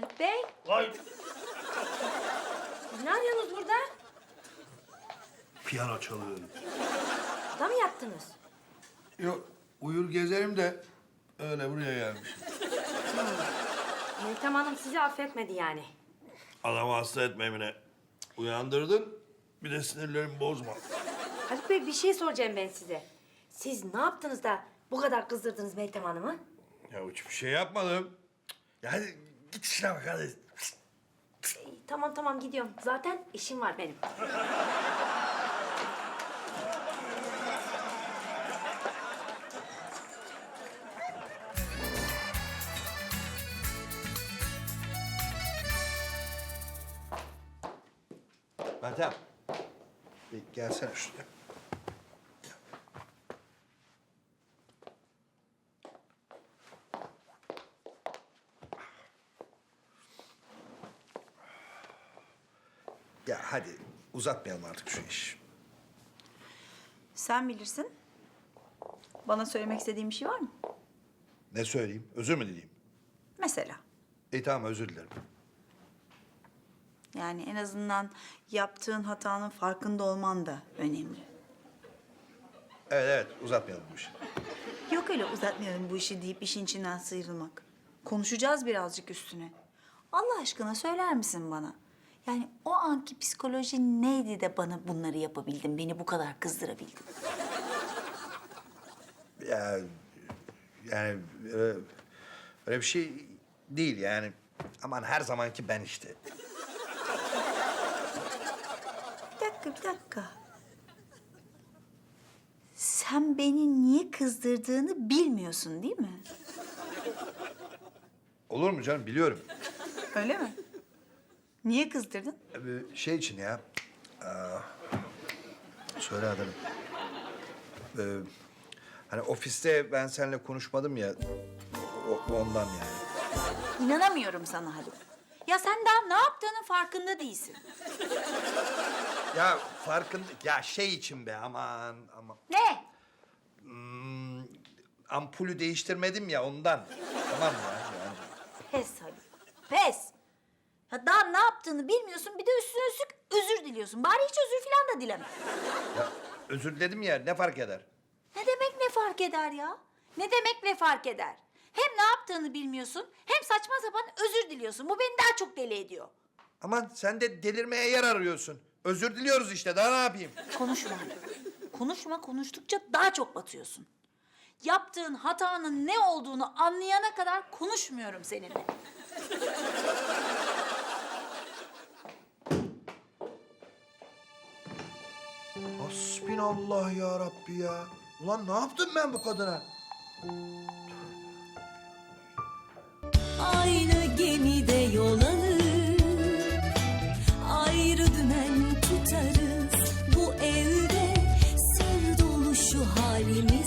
Galip Bey. Vay. Ne arıyorsunuz burada? Piyano çalıyorum. Burada mı yattınız? Yok, uyur gezerim de öyle buraya gelmişim. Hmm. Meltem Hanım sizi affetmedi yani. Adamı hasta etme Emine. Uyandırdın, bir de sinirlerimi bozma. Haluk Bey bir şey soracağım ben size. Siz ne yaptınız da bu kadar kızdırdınız Meltem Hanım'ı? Ya hiçbir şey yapmadım. Yani git işine bak hadi. İyi, tamam tamam gidiyorum. Zaten işim var benim. Meltem. Bir gelsene şuraya. Ya hadi uzatmayalım artık şu iş. Sen bilirsin. Bana söylemek istediğin bir şey var mı? Ne söyleyeyim? Özür mü dileyim? Mesela. İyi tamam özür dilerim. Yani en azından yaptığın hatanın farkında olman da önemli. Evet evet uzatmayalım bu işi. Yok öyle uzatmayalım bu işi deyip işin içinden sıyrılmak. Konuşacağız birazcık üstüne. Allah aşkına söyler misin bana? Yani o anki psikoloji neydi de bana bunları yapabildin, beni bu kadar kızdırabildin? Ya yani öyle, öyle bir şey değil yani. Aman her zamanki ben işte. Bir dakika, bir dakika. Sen beni niye kızdırdığını bilmiyorsun değil mi? Olur mu canım biliyorum. Öyle mi? Niye kızdırdın? Ee, Şey için ya. aa, söyle adını. Ee, hani ofiste ben seninle konuşmadım ya. o- ondan yani. İnanamıyorum sana Haluk. Ya sen daha ne yaptığının farkında değilsin. Ya farkında... Ya şey için be aman aman. Ne? Hmm, ampulü değiştirmedim ya ondan. Tamam ya yani. Pes Haluk. Pes. Yaptığını bilmiyorsun bir de üstüne üstlük özür diliyorsun. Bari hiç özür falan da dileme. Ya, özür diledim ya ne fark eder? Ne demek ne fark eder ya? Ne demek ne fark eder? Hem ne yaptığını bilmiyorsun hem saçma sapan özür diliyorsun. Bu beni daha çok deli ediyor. Aman sen de delirmeye yer arıyorsun. Özür diliyoruz işte daha ne yapayım? Konuşma. Konuşma konuştukça daha çok batıyorsun. Yaptığın hatanın ne olduğunu anlayana kadar konuşmuyorum seninle. Hasbinallah ya Rabbi ya. Ulan ne yaptım ben bu kadına? Aynı gemide yol alır Ayrı dümen tutarız Bu evde sır dolu şu halimiz